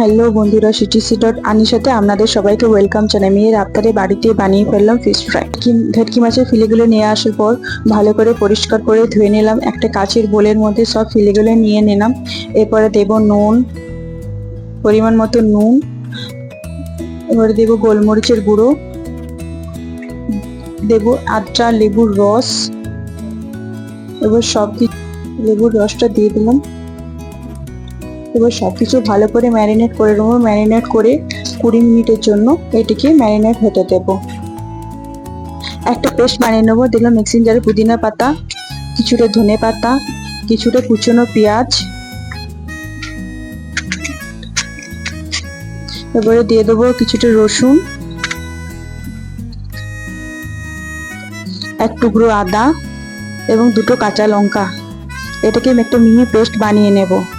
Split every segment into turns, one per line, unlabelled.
Hello বন্ধুরা CTC dot আনির সাথে আপনাদের সবাইকে ওয়েলকাম জানাই। মেয়ের আফতারে বাড়িতে বানিয়ে ফেললাম ফিশ ফ্রাই ভেটকি মাছের ফিলেগুলো নিয়ে আসার পর ভালো করে পরিষ্কার করে ধুয়ে নিলাম। একটা কাচের বোলের মধ্যে সব ফিলেগুলো নিয়ে নিলাম। এরপরে দেব নুন, পরিমাণ মতো নুন। এবারে দেব গোলমরিচের গুঁড়ো। দেব আদ্রা লেবুর রস। এবার সব কিছু লেবুর রসটা দিয়ে দিলাম। এবার সব কিছু ভালো করে ম্যারিনেট করে নেব। ম্যারিনেট করে কুড়ি মিনিটের জন্য এটিকে ম্যারিনেট হতে দেব। একটা পেস্ট বানিয়ে নেব। দিলাম মিক্সিং জারে পুদিনা পাতা, কিছুটা ধনে পাতা, কিছুটা কুচনো পেঁয়াজ। এবারে দিয়ে দেবো কিছুটা রসুন। এক টুকরো আদা এবং দুটো কাঁচা লঙ্কা। এটাকে একটা মিহি পেস্ট বানিয়ে নেব।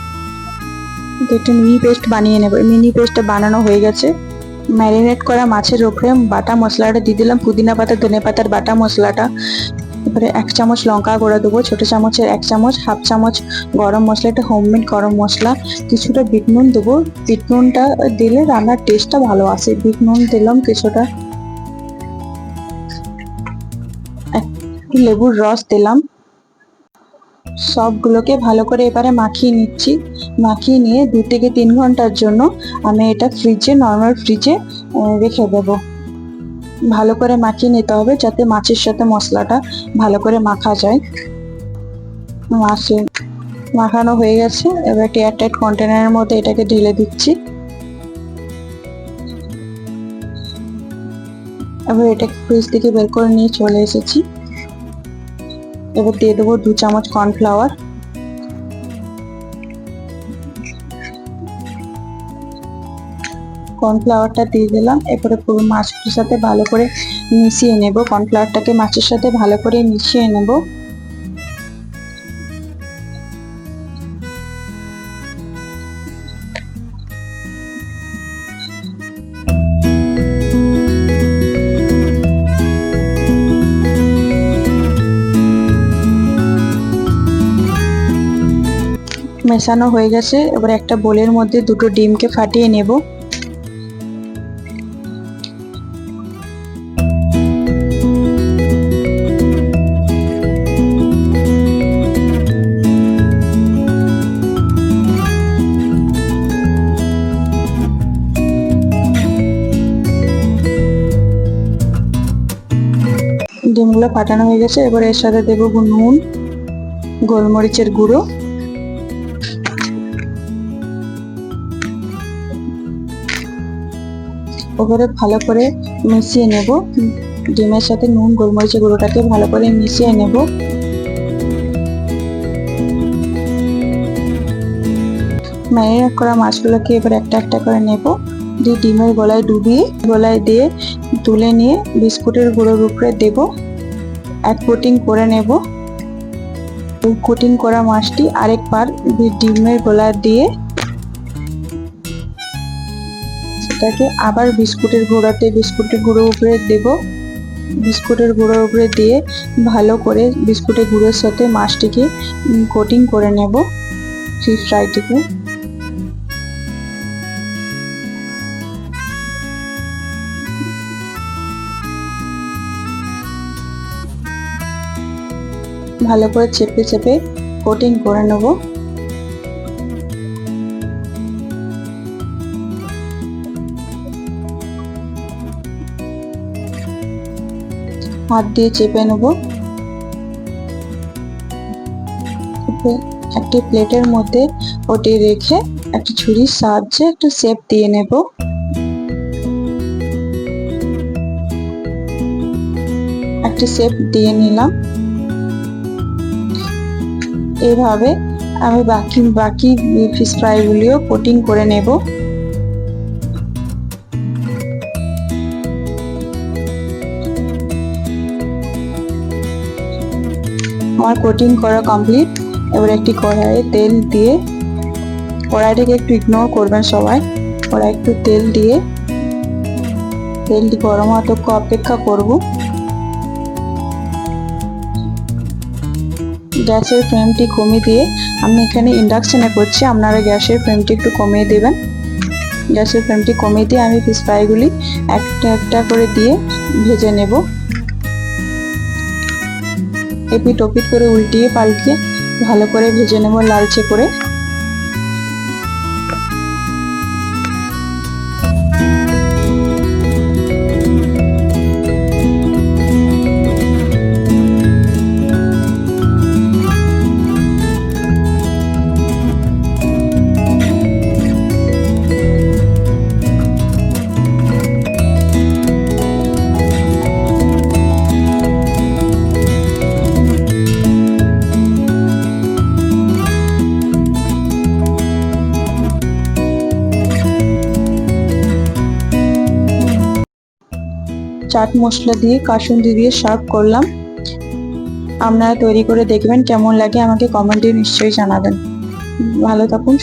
একটা মিনি পেস্ট বানিয়ে নেব। মিনি পেস্টটা বানানো হয়ে গেছে। ম্যারিনেট করা মাছের ওপরে বাটা মশলাটা দিয়ে দিলাম, পুদিনা পাতা, ধনে পাতার বাটা মশলাটা। এবারে এক চামচ লঙ্কা গুঁড়া দেবো, ছোটো চামচের এক চামচ, হাফ চামচ গরম মশলা এটা হোমমেড গরম মশলা, কিছুটা বিট নুন দেবো। বিট নুনটা দিলে রান্নার টেস্টটা ভালো আসে। বিট নুন দিলাম কিছুটা। একটু লেবুর রস দিলাম। সবগুলোকে ভালো করে এবারে মাখিয়ে নিচ্ছি। মাখিয়ে নিয়ে দু থেকে তিন ঘণ্টার জন্য আমি এটা ফ্রিজে নর্মাল ফ্রিজে রেখে দেবো। ভালো করে মাখিয়ে নিতে হবে যাতে মাছের সাথে মশলাটা ভালো করে মাখা যায়। মাছে মাখানো হয়ে গেছে। এবার একটি এয়ারটাইট কন্টেনারের মধ্যে এটাকে ঢেলে দিচ্ছি। এবার এটাকে ফ্রিজ থেকে বের করে নিয়ে চলে এসেছি। এবার দিয়ে দেবো দু চামচ কর্নফ্লাওয়ার কর্নফ্লাওয়ারটা দিয়ে দিলাম, এরপরে পুরো মাছটার সাথে ভালো করে মিশিয়ে নেব। কর্নফ্লাওয়ারটাকে মাছের সাথে ভালো করে মিশিয়ে নেব। মেশানো হয়ে গেছে, এবার একটা বোলের মধ্যে দুটো ডিমকে ফাটিয়ে নেব। ডিমগুলো ফাটানো হয়ে গেছে, এবার এর সাথে দেবো নুন, গোলমরিচের গুঁড়ো। ওপরে ভালো করে মিশিয়ে নেব। ডিমের সাথে নুন, গোলমরিচের গুঁড়োটাকে ভালো করে মিশিয়ে নেব। ম্যারিনেট করা মাছগুলোকে এবার একটা একটা করে নেব। দিয়ে ডিমের গলায় ডুবিয়ে, গলায় দিয়ে তুলে নিয়ে বিস্কুটের গুঁড়োর উপরে দেব। এক কোটিং করে নেব। কোটিং করা মাছটি আরেকবার ডিমের গলায় দিয়ে সেটাকে আবার বিস্কুটের গুঁড়াতে বিস্কুটের গুঁড়ো উপরে দেব। বিস্কুটের গুঁড়োর উপরে দিয়ে ভালো করে বিস্কুটের গুঁড়োর সাথে মাছটিকে কোটিং করে নেব ফিশ ফ্রাইটিকে ভালো করে চেপে চেপে কোটিং করে নেব। হাত দিয়ে চেপে নেব। একটি প্লেটের মধ্যে ওটি রেখে একটি ছুরির সাহায্যে একটু শেপ দিয়ে নেব। একটি শেপ দিয়ে নিলাম। এভাবে আমি বাকি বাকি ফিশ ফ্রাইগুলিও কোটিং করে নেব। আমার কোটিং করা কমপ্লিট এবার একটি কড়াইয়ে তেল দিয়ে কড়াইটাকে একটু ইগনোর করবেন সবাই। কড়াই একটু তেল দিয়ে তেলটি গরম হওয়া অপেক্ষা করব। গ্যাসের ফ্লেমটি কমিয়ে দিয়ে আমি এখানে ইন্ডাকশানে করছি। আপনারা গ্যাসের ফ্লেমটি একটু কমিয়ে দেবেন। গ্যাসের ফ্লেমটি কমিয়ে দিয়ে আমি ফিশ ফ্রাইগুলি একটা একটা করে দিয়ে ভেজে নেব। এপিট ওপিট করে উল্টিয়ে পাল্টিয়ে ভালো করে ভেজে নেব লালচে করে। চাট মশলা দিয়ে, কাসুন্দি দিয়ে সার্ভ করলাম। আপনারা তৈরি করে দেখবেন কেমন লাগে, আমাকে কমেন্টে নিশ্চয়ই জানাবেন। ভালো থাকুন